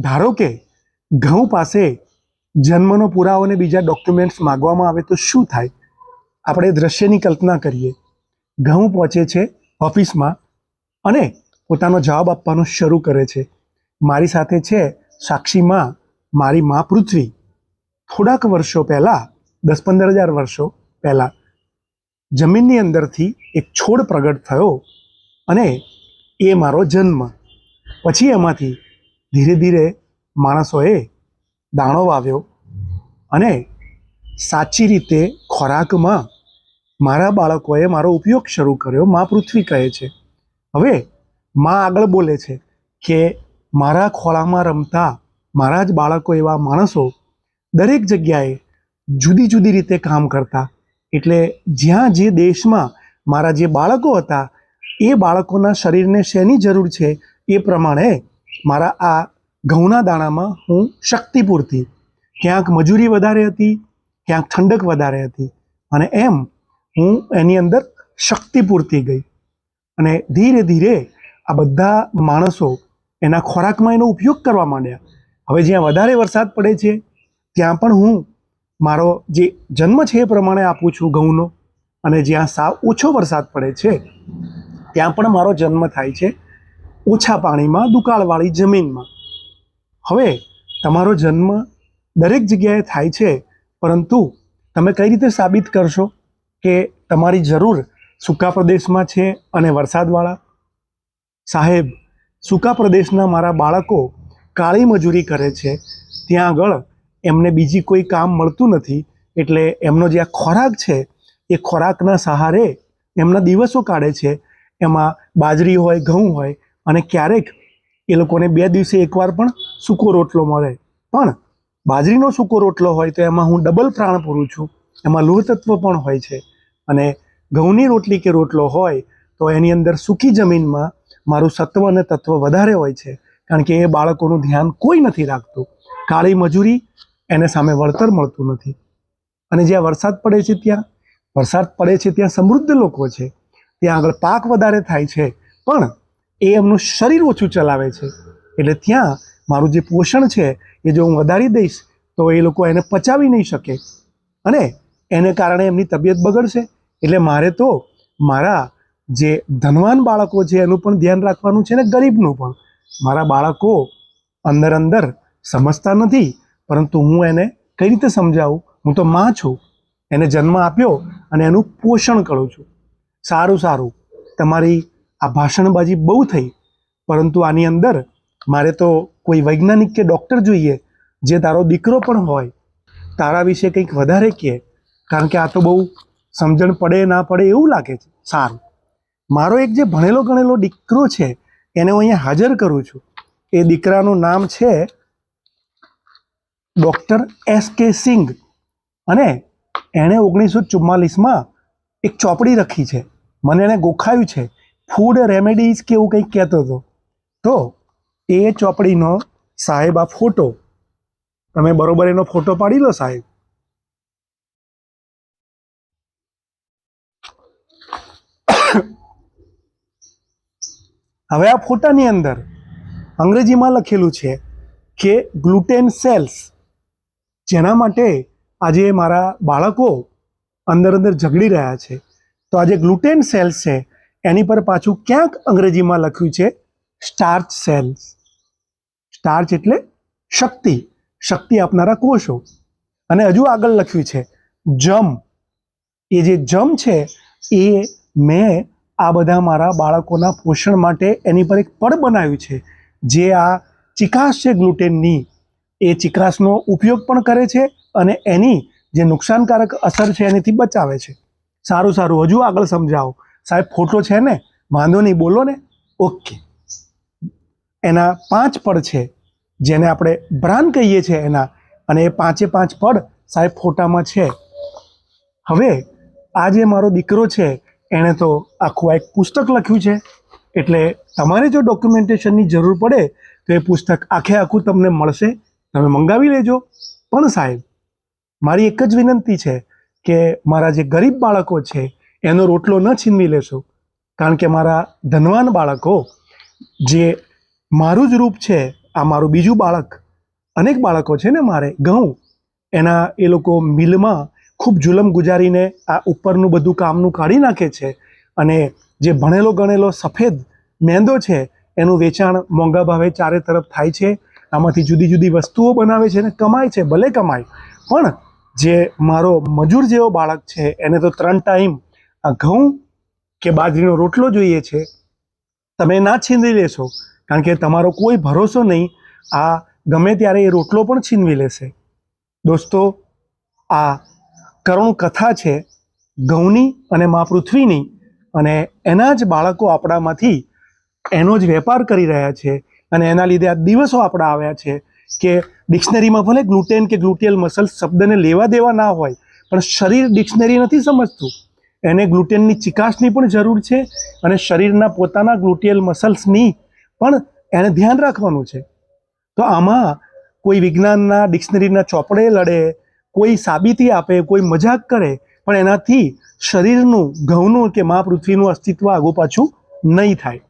ધારો કે ઘઉં પાસે જન્મનો પુરાવો અને બીજા ડોક્યુમેન્ટ્સ માગવામાં આવે તો શું થાય? આપણે દ્રશ્યની કલ્પના કરીએ. ઘઉં પહોંચે છે ઓફિસમાં અને પોતાનો જવાબ આપવાનું શરૂ કરે છે. મારી સાથે છે સાક્ષીમાં મારી મા પૃથ્વી. થોડાક વર્ષો પહેલાં, દસ પંદર હજાર વર્ષો પહેલાં, જમીનની અંદરથી એક છોડ પ્રગટ થયો અને એ મારો જન્મ. પછી એમાંથી ધીરે ધીરે માણસોએ દાણો વાવ્યો અને સાચી રીતે ખોરાકમાં મારા બાળકોએ મારો ઉપયોગ શરૂ કર્યો. મા પૃથ્વી કહે છે. હવે મા આગળ બોલે છે કે મારા ખોળામાં રમતા મારા જ બાળકો એવા માણસો દરેક જગ્યાએ જુદી જુદી રીતે કામ કરતા. એટલે જ્યાં જે દેશમાં મારા જે બાળકો હતા, એ બાળકોના શરીરને શેની જરૂર છે એ પ્રમાણે મારા આ ઘઉંના દાણામાં હું શક્તિ પૂરતી ક્યાંક મજૂરી વધારે હતી, ક્યાંક ઠંડક વધારે હતી અને એમ હું એની અંદર શક્તિ પૂરતી ગઈ. અને ધીરે ધીરે આ બધા માણસો એના ખોરાકમાં એનો ઉપયોગ કરવા માંડ્યા. હવે જ્યાં વધારે વરસાદ પડે છે, ત્યાં પણ હું મારો જે જન્મ છે એ પ્રમાણે આપું છું ઘઉંનો અને જ્યાં સાવ ઓછો વરસાદ પડે છે, ત્યાં પણ મારો જન્મ થાય છે. ઓછા પાણીમાં દુકાળવાળી જમીનમાં. હવે તમારો જન્મ દરેક જગ્યાએ થાય છે, પરંતુ તમે કઈ રીતે સાબિત કરશો કે તમારી જરૂર સૂકા પ્રદેશમાં છે અને વરસાદવાળા? સાહેબ, સૂકા પ્રદેશના મારા બાળકો કાળી મજૂરી કરે છે. ત્યાં આગળ એમને બીજી કોઈ કામ મળતું નથી, એટલે એમનો જે આ ખોરાક છે, એ ખોરાકના સહારે એમના દિવસો કાઢે છે. એમાં બાજરી હોય, ઘઉં હોય અને ક્યારેક એ લોકોને બે દિવસે એકવાર પણ સૂકો રોટલો મળે. પણ બાજરીનો સૂકો રોટલો હોય તો એમાં હું ડબલ પ્રાણ પૂરું છું. એમાં લોહ તત્વ પણ હોય છે. અને ઘઉંની રોટલી કે રોટલો હોય તો એની અંદર સૂકી જમીનમાં મારું સત્વ અને તત્વ વધારે હોય છે. કારણ કે એ બાળકોનું ધ્યાન કોઈ નથી રાખતું. કાળી મજૂરી એને સામે વળતર મળતું નથી. અને જ્યાં વરસાદ પડે છે ત્યાં, વરસાદ પડે છે ત્યાં સમૃદ્ધ લોકો છે. ત્યાં આગળ પાક વધારે થાય છે. પણ એ એમનું શરીર ઓછું ચલાવે છે. એટલે ત્યાં મારું જે પોષણ છે, એ જો હું વધારી દઈશ, તો એ લોકો એને પચાવી નહીં શકે. અને એને કારણે એમની તબિયત બગડશે. એટલે મારે તો મારા જે ધનવાન બાળકો છે, એનું પણ ધ્યાન રાખવાનું છે ને ગરીબનું પણ. મારા બાળકો અંદર અંદર સમજતા નથી, પરંતુ હું એને કઈ રીતે સમજાવું? હું તો માં છું. એને જન્મ આપ્યો અને એનું પોષણ કરું છું. સારું સારું. તમારી આ ભાષણબાજી બહુ થઈ, પરંતુ આની અંદર મારે તો કોઈ વૈજ્ઞાનિક કે ડૉક્ટર જોઈએ, જે તારો દીકરો પણ હોય, તારા વિશે કંઈક વધારે કહે, કારણ કે આ તો બહુ સમજણ પડે ના પડે એવું લાગે છે. સારું. મારો એક જે ભણેલો ગણેલો દીકરો છે, એને હું અહીંયા હાજર કરું છું. એ દીકરાનું નામ છે ડૉક્ટર એસ કે સિંઘ. અને એણે ઓગણીસો ચુમ્માલીસમાં એક ચોપડી લખી છે. મને એણે ગોખાયું છે. ફૂડ રેમેડીઝ કે એવું કંઈક કહેતો હતો. તો એ ચોપડીનો સાહેબ આ ફોટો, તમે બરોબર એનો ફોટો પાડી લો સાહેબ. હવે આ ફોટાની અંદર અંગ્રેજીમાં લખેલું છે કે ગ્લુટેન સેલ્સ જેના માટે આજે મારા બાળકો અંદર અંદર ઝઘડી રહ્યા છે. તો આ જે ગ્લુટેન સેલ્સ છે એની પર પાછું ક્યાંક અંગ્રેજીમાં લખ્યું છે સ્ટાર્ચ સેલ્સ સ્ટાર્ચ એટલે શક્તિ. શક્તિ આપનારા કોષો. અને હજુ આગળ લખ્યું છે, જમ. એ જે જમ છે, એ મેં આ બધા મારા બાળકોના પોષણ માટે એની પર એક પડ બનાવ્યું છે, જે આ ચિકાસ છે ગ્લુટેનની. એ ચિકાસનો ઉપયોગ પણ કરે છે અને એની જે નુકસાનકારક અસર છે એનાથી બચાવે છે. સારું સારું. હજુ આગળ સમજાવો. સાહેબ ફોટો છે ને? વાંધો નહીં, બોલો ને. ઓકે એના પાંચ પડ છે, જેને આપણે બ્રાન કહીએ છીએ એના. અને એ પાંચે પાંચ પડ સાહેબ ફોટામાં છે. હવે, આ જે મારો દીકરો છે, એણે તો આખું એક પુસ્તક લખ્યું છે. એટલે તમારે જો ડોક્યુમેન્ટેશનની જરૂર પડે, તો એ પુસ્તક આખે આખું તમને મળશે. તમે મંગાવી લેજો. પણ સાહેબ, મારી એક જ વિનંતી છે કે મારા જે ગરીબ બાળકો છે એનો રોટલો ન છીનવી લેશો. કારણ કે મારા ધનવાન બાળકો, જે મારું જ રૂપ છે, આ મારું બીજું બાળક, અનેક બાળકો છે ને મારે, ઘઉં, એના એ લોકો મિલમાં ખૂબ જુલમ ગુજારીને આ ઉપરનું બધું કામનું કાઢી નાખે છે અને જે ભણેલો ગણેલો સફેદ મેંદો છે, એનું વેચાણ મોંઘા ભાવે ચારે તરફ થાય છે. આમાંથી જુદી જુદી વસ્તુઓ બનાવે છે અને કમાય છે, ભલે કમાય. પણ જે મારો મજૂર જેવો બાળક છે, એને તો ત્રણ ટાઈમ આ ઘઉં કે બાજરીનો રોટલો જોઈએ છે, તમે ના છીનવી લેશો, કારણ કે તમારો કોઈ ભરોસો નહીં, આ ગમે ત્યારે એ રોટલો પણ છીનવી લેશે. દોસ્તો, આ કરુણ કથા છે ઘઉંની અને મા પૃથ્વીની, અને એના જ બાળકો આપણામાંથી એનો જ વેપાર કરી રહ્યા છે, અને એના લીધે આ દિવસો આપણા આવ્યા છે કે ડિક્શનરીમાં ભલે ગ્લુટેન કે ગ્લુટિયલ મસલ્સ શબ્દને લેવા દેવા ના હોય, પણ શરીર ડિક્શનરી નથી સમજતું. એને ગ્લુટેનની ચિકાસની પણ જરૂર છે અને શરીરના પોતાના ગ્લુટિયલ મસલ્સની પણ એને ધ્યાન રાખવાનું છે. તો આમાં કોઈ વિજ્ઞાનના ડિક્શનરીના ચોપડે લડે, કોઈ સાબિતી આપે, કોઈ મજાક કરે, પણ એનાથી શરીરનું, ઘઉંનું કે મા પૃથ્વીનું અસ્તિત્વ આગું પાછું નહીં થાય.